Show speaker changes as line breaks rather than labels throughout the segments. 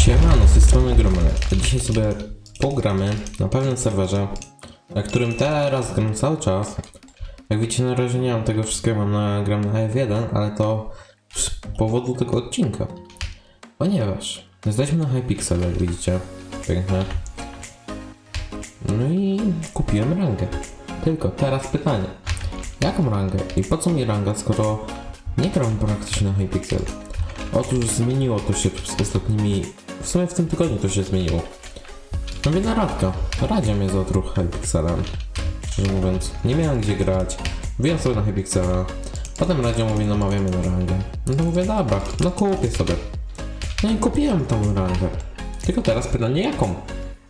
Siemano, z tej strony Gromele. Dzisiaj sobie pogramy na pewnym serwerze, na którym teraz gram cały czas. Jak widzicie, na razie nie mam tego wszystkiego, mam na, gram na F1, ale to z powodu tego odcinka. Ponieważ jesteśmy na Hypixel, jak widzicie. Piękne. No i kupiłem rangę. Tylko teraz pytanie. Jaką rangę i po co mi ranga, skoro nie gram praktycznie na Hypixel? Otóż zmieniło to się z ostatnimi... W sumie w tym tygodniu to się zmieniło. No więc Radka. Radzie mnie zatruł Hypixelem. Szczerze mówiąc, nie miałem gdzie grać. Wbijam sobie na Hypixela. Potem Radzie mówi, namawiamy na rangę. No to mówię, dobra, no kupię sobie. No i kupiłem tą rangę. Tylko teraz pytanie jaką?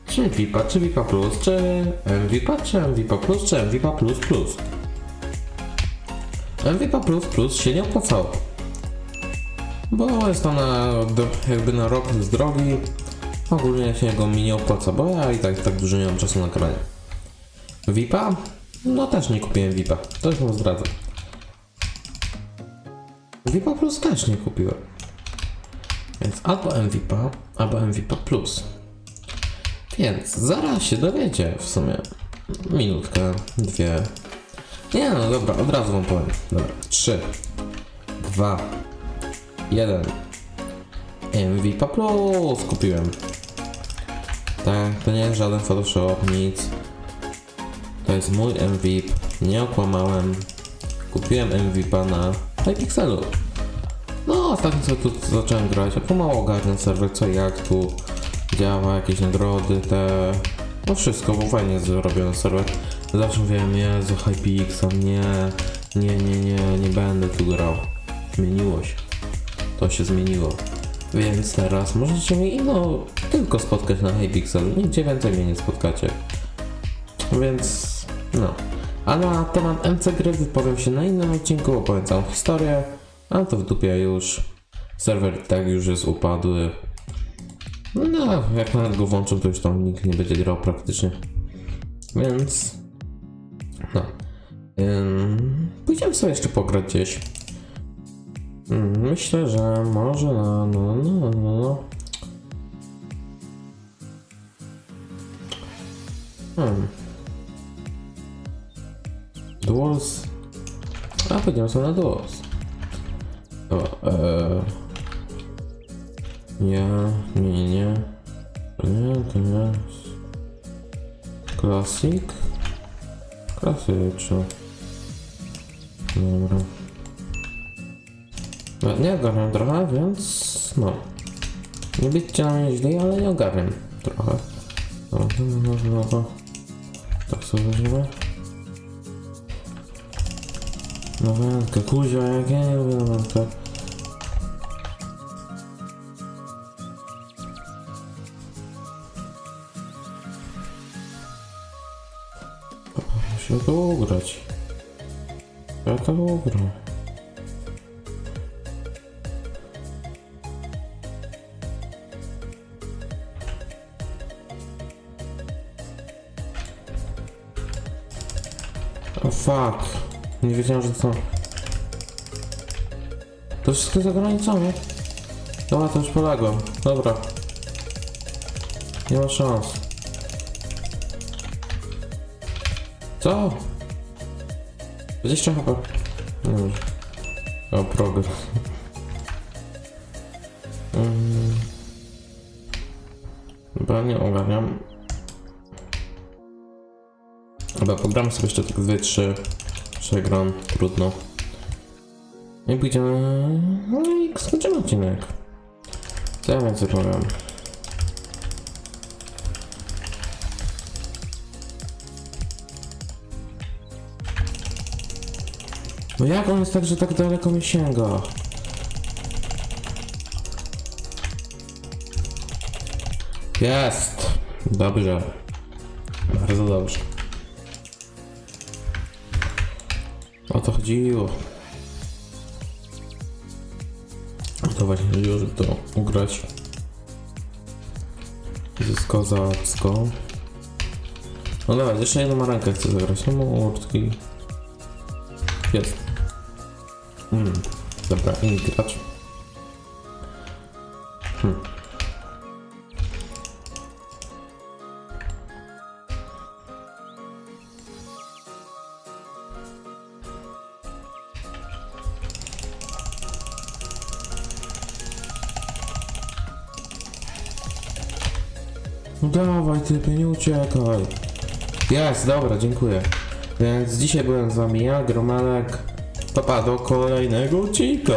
Czy VIPa, czy VIPa Plus, czy MVPa, czy MVPa Plus, czy MVPa Plus Plus? MVPa Plus Plus się nie opłacało. Bo jest to na, do, jakby na rok z drogi. Ogólnie się go mi nie opłaca, bo ja i tak, tak dużo nie mam czasu na granie. VIPa? No też nie kupiłem VIPa, to już wam zdradzę. VIPa Plus też nie kupiłem. Więc albo MVPa, albo MVPa Plus. Więc zaraz się dowiecie w sumie. Minutkę, dwie. Nie no dobra, od razu wam powiem. Dobra, trzy, dwa, jeden. MVP Plus kupiłem. Tak, to nie jest żaden Photoshop, nic. To jest mój MVP, nie okłamałem. Kupiłem MVP na Hypixelu. No, ostatnio sobie tu zacząłem grać, a pomału ogarnę serwer, co jak tu działa, jakieś nagrody, te... No wszystko, bo fajnie jest zrobiony serwer. Zawsze mówiłem, Jezu, Hypixel, nie, nie, nie, nie, nie będę tu grał. Zmieniło się. To się zmieniło. Więc teraz możecie mnie no, tylko spotkać na Hypixel. Nigdzie więcej mnie nie spotkacie. Więc no. A na temat MC gry wypowiem się na innym odcinku, opowiem całą historię. A to w dupie już. Serwer tak już jest upadły. No, jak nawet go włączą, to już tam nikt nie będzie grał praktycznie. Więc. No. Ym, pójdziemy sobie jeszcze pograć gdzieś. Mm, Myślę, że może na. No, no, no, no. Hmm. Duels. A, pójdziemy sobie na Duels. O, eee. Nie, nie, nie, nie. To nie, to nie. Klasik? Klasyczny. Dobra. No, Nie ogarniam trochę, więc no. Nie bycie na mnie źli, ale nie ogarniam trochę. No, no, no, no, no. Tak sobie weźmiemy. No wędkę, kuzia, jak ja nie lubię na wędkę. Musimy to ugrać. Ja to ugram. O fuck. Nie wiedziałem, że to... To wszystko jest ograniczone. Dobra, to już poległem. Dobra. Nie ma szans. Co? 20 HP. No. O, progres. Chyba nie ogarniam. Dobra, pogram sobie jeszcze tak 2-3. Przegram, trudno. I pójdziemy... No i skończymy odcinek. Co ja więcej powiem? No jak on jest tak, że tak daleko mi sięga? Jest! Dobrze. Bardzo dobrze. O to chodziło. O to właśnie chodziło, żeby to ugrać. Z kozacką. No dobra, jeszcze jedną marankę chcę zagrać. No mordki. Jest. Mm, dobra, inni gracz. Hmm. No dawaj typie, nie uciekaj. Jest, dobra, dziękuję. Więc dzisiaj byłem z wami ja, Gromelek. Papa, do kolejnego odcinka.